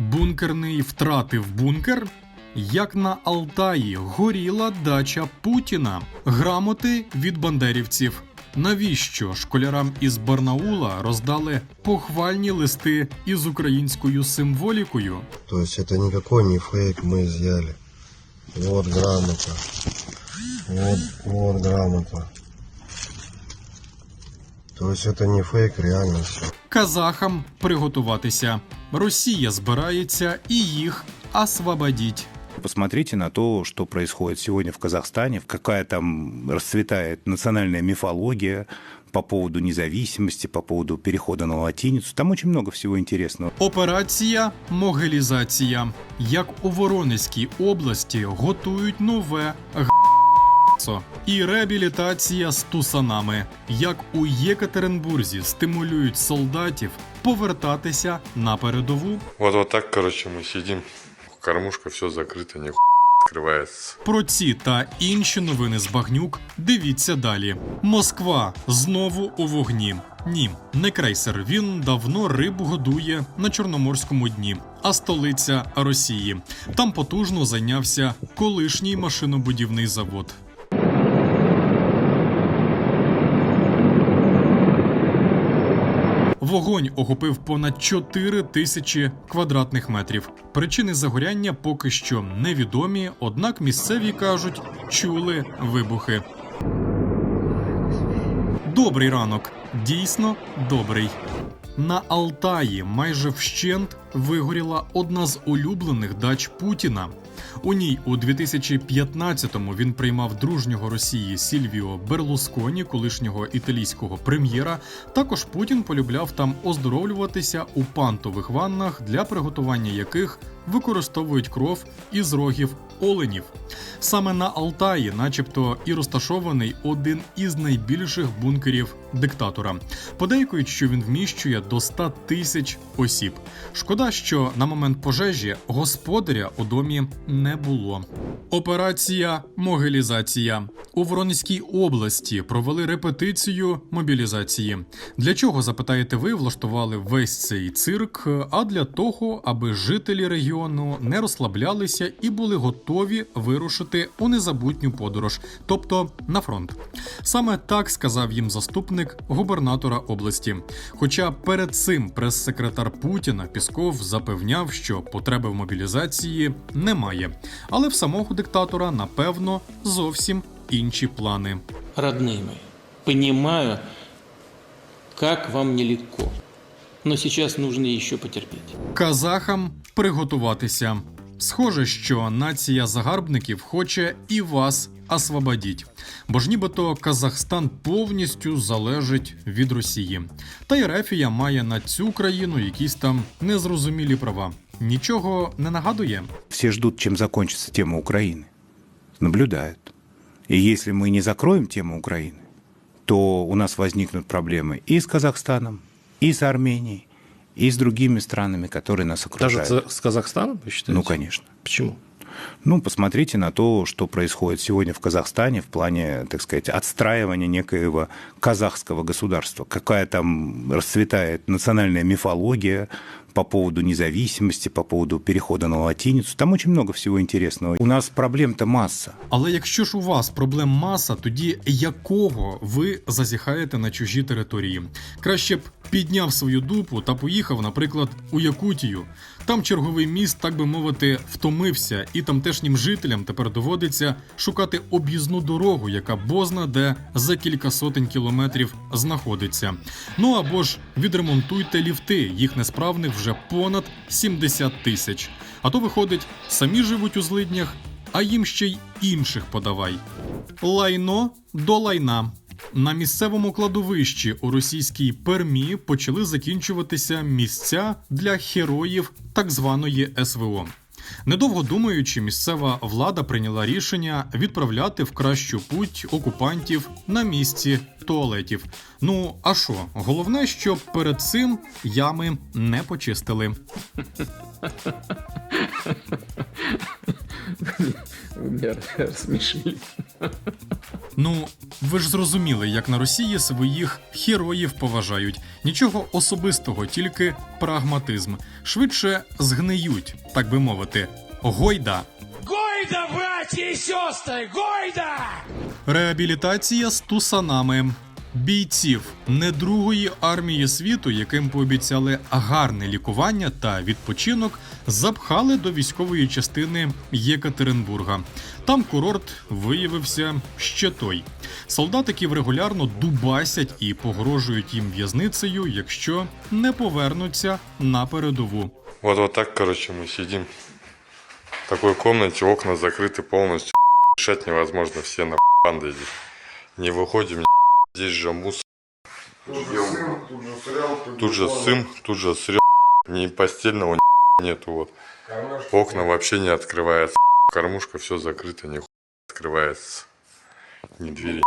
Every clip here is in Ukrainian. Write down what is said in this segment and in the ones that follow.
Бункерний втратив бункер. Як на Алтаї горіла дача Путіна, грамоти від бандерівців. Навіщо школярам із Барнаула роздали похвальні листи із українською символікою? То есть это никакой не фейк, мы изъяли. Вот грамота. Вот, вот грамота. То есть это не фейк, реально все. Казахам приготуватися. Росія збирається і їх освободіть. Посмотрите на то, что происходит сегодня в Казахстане, какая там расцветает национальная мифология по поводу независимости, по поводу перехода на латиницу. Там очень много всего интересного. Операція Могилізація. Як у Воронезькій області готують нове г**цо. І реабілітація з тусанами. Як у Єкатеринбурзі стимулюють солдатів повертатися на передову. Вот вот так, короче, мы сидим. Кормушка, все закрыто, не открывается. Про ці та інші новини з багнюк дивіться далі. Москва знову у вогні. Ні, не крейсер. Він давно рибу годує на Чорноморському дні, а столиця Росії. Там потужно зайнявся колишній машинобудівний завод. Вогонь охопив понад 4 тисячі квадратних метрів. Причини загоряння поки що невідомі, однак місцеві кажуть, чули вибухи. Добрий ранок, дійсно добрий. На Алтаї майже вщент вигоріла одна з улюблених дач Путіна. У ній у 2015-му він приймав дружнього Росії Сільвіо Берлусконі, колишнього італійського прем'єра. Також Путін полюбляв там оздоровлюватися у пантових ваннах, для приготування яких використовують кров із рогів оленів. Саме на Алтаї, начебто, і розташований один із найбільших бункерів диктатора. Подейкують, що він вміщує до 100 тисяч осіб. Шкода, що на момент пожежі господаря у домі не було. Операція Могилізація у Воронезькій області провели репетицію мобілізації. Для чого запитаєте ви, влаштували весь цей цирк? А для того, аби жителі регіону не розслаблялися і були готові вирушити у незабутню подорож, тобто на фронт. Саме так сказав їм заступник губернатора області. Хоча перед цим прес-секретар Путіна Пісков запевняв, що потреби в мобілізації немає, але в самого диктатора напевно зовсім інші плани. родные мои, понимаю, как вам нелегко. Но сейчас нужно еще потерпеть. Казахам приготуватися. Схоже, що нація загарбників хоче і вас освободіть. Бо ж нібито Казахстан повністю залежить від Росії. Та й Рефія має на цю країну якісь там незрозумілі права. Нічого не нагадує. Все ждут, чем закончится тема Украины. Наблюдают. И если мы не закроем тему Украины, то у нас возникнут проблемы и с Казахстаном, и с Арменией, и с другими странами, которые нас окружают. с с Казахстаном, вы считаете? Ну, конечно. Почему? Ну, посмотрите на то, что происходит сегодня в Казахстане в плане, так сказать, отстраивания некоего казахского государства. Какая там расцветает национальная мифология по поводу независимости, по поводу перехода на латиницу. Там очень много всего интересного. У нас проблем-то масса. Але якщо ж у вас проблем маса, тоді якого ви зазіхаєте на чужі території? Краще б підняв свою дупу та поїхав, наприклад, у Якутію. Там черговий міст, так би мовити, втомився, і тамтешнім жителям тепер доводиться шукати об'їзну дорогу, яка бозна де за кілька сотень кілометрів знаходиться. Ну або ж відремонтуйте ліфти, їх несправних вже понад 70 тисяч. А то виходить, самі живуть у злиднях, а їм ще й інших подавай. Лайно до лайна. На місцевому кладовищі у російській Пермі почали закінчуватися місця для героїв так званої СВО. Недовго думаючи, місцева влада прийняла рішення відправляти в кращу путь окупантів на місці туалетів. Ну а що, головне, щоб перед цим ями не почистили. Рассмешили. Ну, Ви ж зрозуміли, як на Росії своїх героїв поважають. Нічого особистого, тільки прагматизм. Швидше згниють, так би мовити. Гойда. Гойда, браті і сестри, Гойда! Реабілітація з тусанами Бійців не другої армії світу, яким пообіцяли гарне лікування та відпочинок, запхали до військової частини Єкатеринбурга. Там курорт виявився ще той. Солдатиків регулярно дубасять і погрожують їм в'язницею, якщо не повернуться на передову. Вот, вот так, короче, мы сидим в такой комнате, окна закрыты полностью. Дышать невозможно, все на банды здесь. Не выходим, здесь же мусор. Тут же сым, тут же срел. Ни постельного ни нету, вот. Окна вообще не открываются. Кормушка все закрыто, не открывается. Ни двери.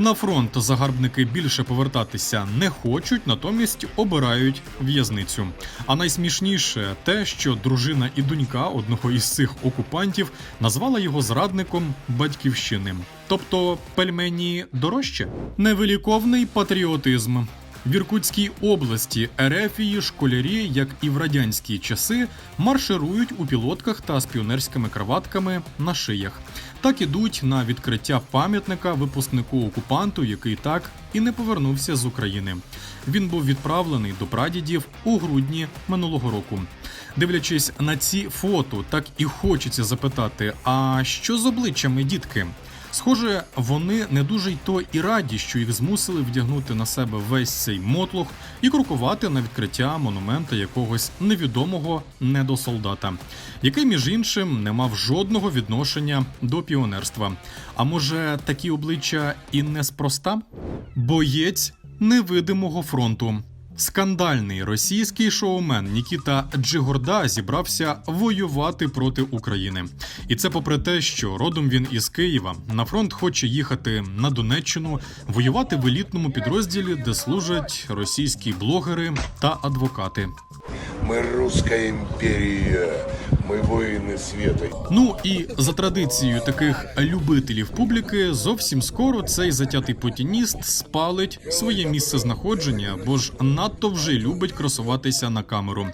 На фронт загарбники більше повертатися не хочуть, натомість обирають в'язницю. А найсмішніше те, що дружина і донька одного із цих окупантів назвала його зрадником батьківщини. Тобто пельмені дорожче? Невиліковний патріотизм. В Іркутській області Ерефії школярі, як і в радянські часи, марширують у пілотках та з піонерськими краватками на шиях. Так ідуть на відкриття пам'ятника випускнику окупанту, який так і не повернувся з України. Він був відправлений до прадідів у грудні минулого року. Дивлячись на ці фото, так і хочеться запитати: а що з обличчями дітки? Схоже, вони не дуже й то і раді, що їх змусили вдягнути на себе весь цей мотлох і крокувати на відкриття монумента якогось невідомого недосолдата, який, між іншим, не мав жодного відношення до піонерства. А може, такі обличчя і неспроста? Боєць невидимого фронту. Скандальний російський шоумен Нікіта Джигорда зібрався воювати проти України. І це попри те, що родом він із Києва на фронт хоче їхати на Донеччину, воювати в елітному підрозділі, де служать російські блогери та адвокати. Мы русская империя, мы воины света. Ну і за традицією таких любителів публіки, зовсім скоро цей затятий путініст спалить своє місце знаходження, бо ж надто вже любить красуватися на камеру.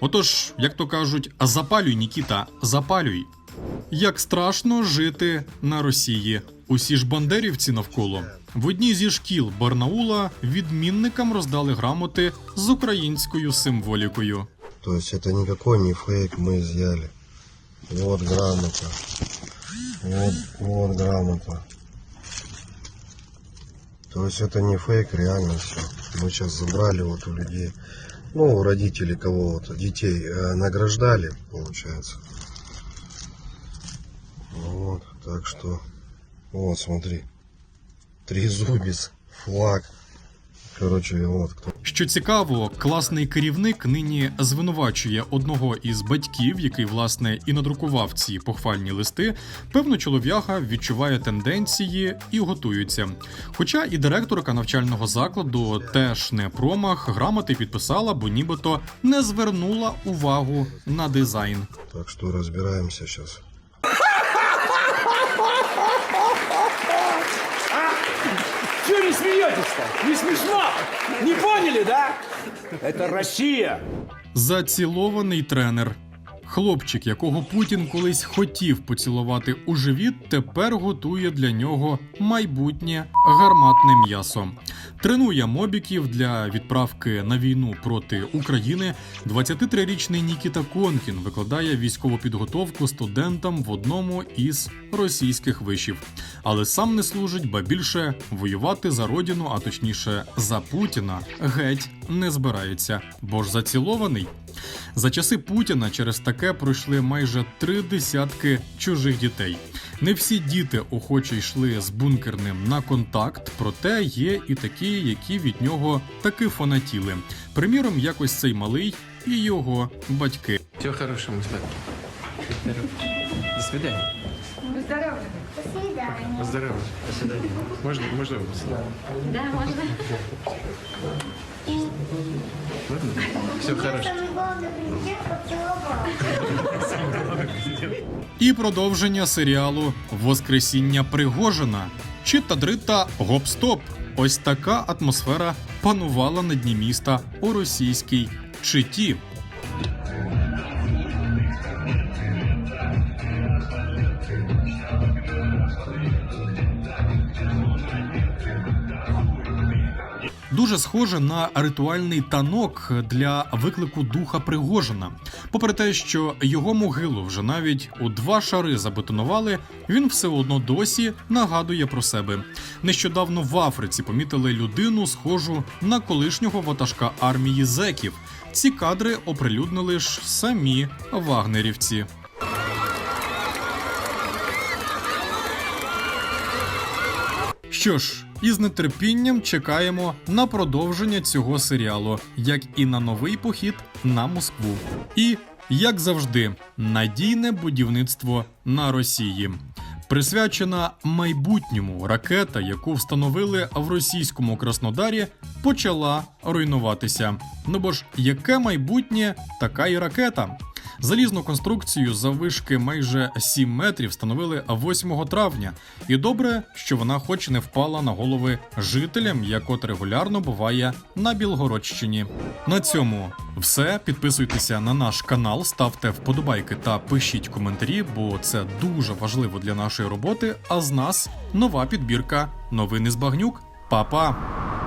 Отож, як то кажуть, запалюй, Нікіта, запалюй. Як страшно жити на Росії. Усі ж бандерівці навколо. В одній зі шкіл Барнаула відмінникам роздали грамоти з українською символікою. То есть это никакой не фейк, мы изъяли. Вот грамота. Вот, вот грамота. То есть это не фейк, реально все. Мы сейчас забрали вот у людей, ну, у родителей кого-то, детей э, награждали, получается. Вот, так что, вот, смотри. Трезубец, флаг. Короче, вот кто Що цікаво, класний керівник нині звинувачує одного із батьків, який власне і надрукував ці похвальні листи. Певно, чолов'яга відчуває тенденції і готується. Хоча і директорка навчального закладу теж не промах, грамоти підписала, бо нібито не звернула увагу на дизайн. Так что разбираемся сейчас. Чего не смеетесь-то? Не смешно? Не поняли, да? Это Россия. Зацілований тренер. Хлопчик, якого Путін колись хотів поцілувати у живіт, тепер готує для нього майбутнє гарматне м'ясо. Тренує мобіків для відправки на війну проти України. 23-річний Нікіта Конкін викладає військову підготовку студентам в одному із російських вишів, але сам не служить, ба більше воювати за родину, а точніше за Путіна, геть не збирається, бо ж зацілований. За часи Путіна через таке пройшли майже три десятки чужих дітей. Не всі діти охоче йшли з бункерним на контакт, проте є і такі, які від нього таки фанатіли. Приміром, якось цей малий і його батьки. Всего хорошего, Мустафа. До свидания. Здорово. До свидания. Поздороваюсь. До свидания. Можно, можно вас? Да, можно. Ладно? Всего хорошего. І продовження серіалу Воскресіння Пригожина. чи тадрита гоп-стоп. Ось така атмосфера панувала на дні міста у російській читі. Дуже схоже на ритуальний танок для виклику духа Пригожина. Попри те, що його могилу вже навіть у два шари забетонували, він все одно досі нагадує про себе. Нещодавно в Африці помітили людину, схожу на колишнього ватажка армії зеків. Ці кадри оприлюднили ж самі вагнерівці. Що ж, із нетерпінням чекаємо на продовження цього серіалу, як і на новий похід на Москву. І, як завжди, надійне будівництво на Росії. Присвячена майбутньому ракета, яку встановили в російському Краснодарі, почала руйнуватися. Ну бо ж, яке майбутнє, така і ракета. Залізну конструкцію заввишки майже 7 метрів встановили 8 травня, і добре, що вона хоч не впала на голови жителям, як от регулярно буває на Білгородщині. На цьому все. Підписуйтеся на наш канал, ставте вподобайки та пишіть коментарі, бо це дуже важливо для нашої роботи. А з нас нова підбірка новини з багнюк. Па-па!